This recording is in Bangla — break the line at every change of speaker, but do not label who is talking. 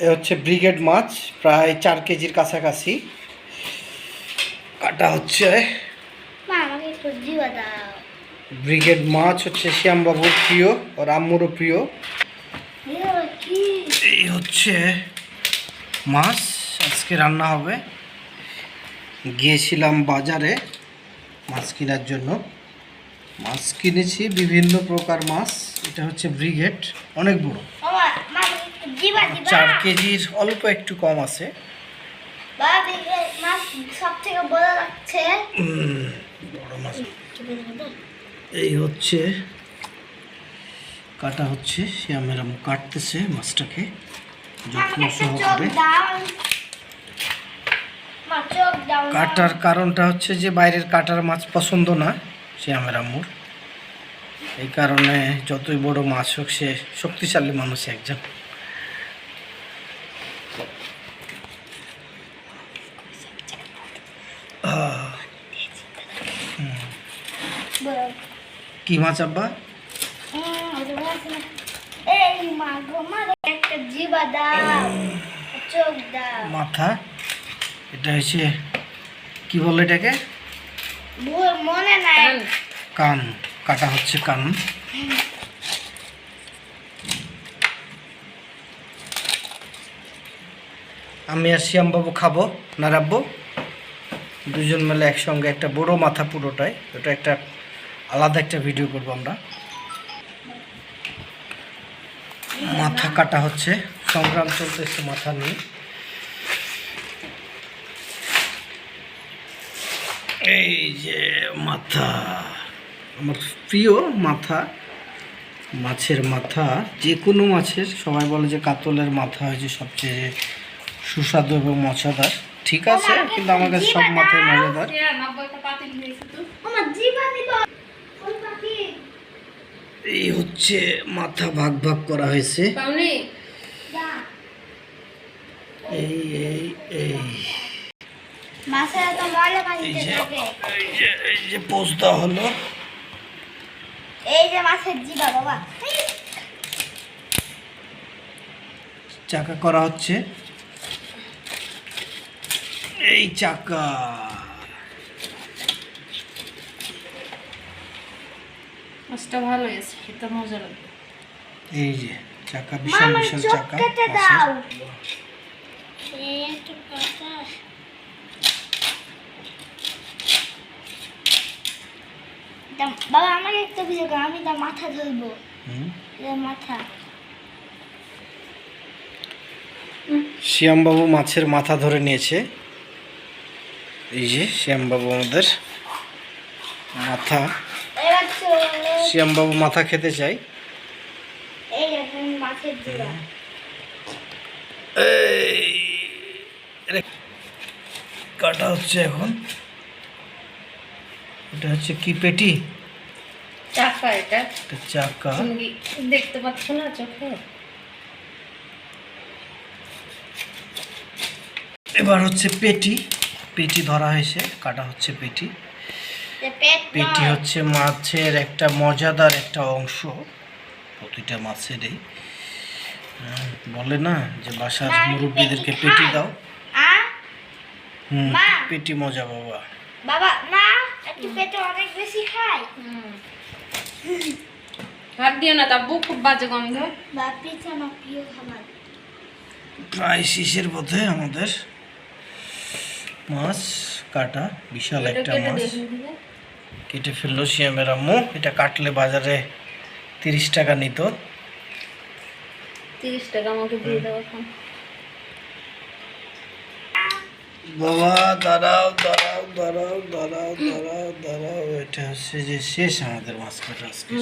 এ হচ্ছে ব্রিগেড মাছ প্রায় চার কেজির কাছাকাছি। কাটা হচ্ছে। ব্রিগেড মাছ হচ্ছে শ্যামবাবুর প্রিয় ও রাম্মুরও প্রিয়। এই হচ্ছে মাছ আজকে রান্না হবে। গিয়েছিলাম বাজারে মাছ কেনার জন্য। মাছ কিনেছি বিভিন্ন প্রকার মাছ। এটা হচ্ছে ব্রিগেড অনেক বড়। চার কেজির অল্প একটু কম আছে। এই হচ্ছে কাটা হচ্ছে শ্যামের আম্মু কাটতেছে মাছটাকে। যত্ন সহকারে। কাটার কারণটা হচ্ছে যে বাইরের কাটার মাছ পছন্দ না শ্যামের আম্মুর। এই কারণে যতই বড় মাছ হোক সে শক্তিশালী মানুষ একজন। কি মাছ আব্বা? মাথা? এটা হচ্ছে কি বলে এটাকে?
মনে নাই।
কান। কাটা হচ্ছে কান। আমি আর শ্যামবাবু খাব, না রাব্বো? দুজন মিলে একসঙ্গে একটা বড় মাথা পুরোটাই ওটা একটা আলাদা একটা ভিডিও করব আমরা। মাথা কাটা হচ্ছে, সংগ্রাম চলতেছে মাথা নিয়ে। এই যে মাথা, আমার প্রিয় মাথা, মাছের মাথা, যে কোনো মাছের, সবাই বলে যে কাতলের মাথা হয়েছে সবচেয়ে সুস্বাদু এবং মজাদার। ঠিক আছে কিন্তু আমার কাছে সব মাথায় মজাদার।
আমার জিবা দিবা ওই পাখি
এই হচ্ছে মাথা ভাগ ভাগ করা হয়েছে। এই এই এই। যে এই যে পোষ দেওয়া হলো।
এই যে মাছের জিবা বাবা।
চাকা করা হচ্ছে। এই চাকা।
মাছটা ভালো হয়েছে খেতে মজা লাগবে।
এই যে চাকা বিশাল বিশাল চাকা।
দাও। বাবা আমাকে একটা ভিডিও কর আমি তার মাথা ধরবো। মাথা।
শ্যামবাবু মাছের মাথা ধরে নিয়েছে। এই যে শ্যামবাবু আমাদের মাথা। শ্যামবাবু মাথা খেতে চাই। কাটা হচ্ছে এখন। এটা হচ্ছে কি পেটি?
চাকা এটা।
চাকা।
দেখতে পাচ্ছ না চোখে?
এবার হচ্ছে পেটি। পেটি ধরা হয়েছে কাটা হচ্ছে পেটি।
পেটি
হচ্ছে মাছের একটা মজাদার একটা অংশ প্রতিটা মাছেরই। বলে না যে বাসার মুরব্বীদেরকে
পেটি
দাও। হুম পেটি মজা বাবা।
বাবা না একটু পেটে অনেক বেশি খাই
ভাত দিও না তাব্বু খুব বাজে গন্ধ।
বা পিঠা আমার প্রিয় খাবার।
প্রায় শেষের পথে আমাদের মাছ কাটা বিশাল একটা মাছ। কেটে ফেলল শিয়ামের আম্মু। এটা কাটলে বাজারে তিরিশ টাকা নিত।
তিরিশ টাকা আমাকে দিয়ে এখন।
বাবা দাঁড়াও দাঁড়াও দাঁড়াও দাঁড়াও দাঁড়াও দাঁড়াও। এটা হচ্ছে যে শেষ আমাদের মাছ কাটা আজকে।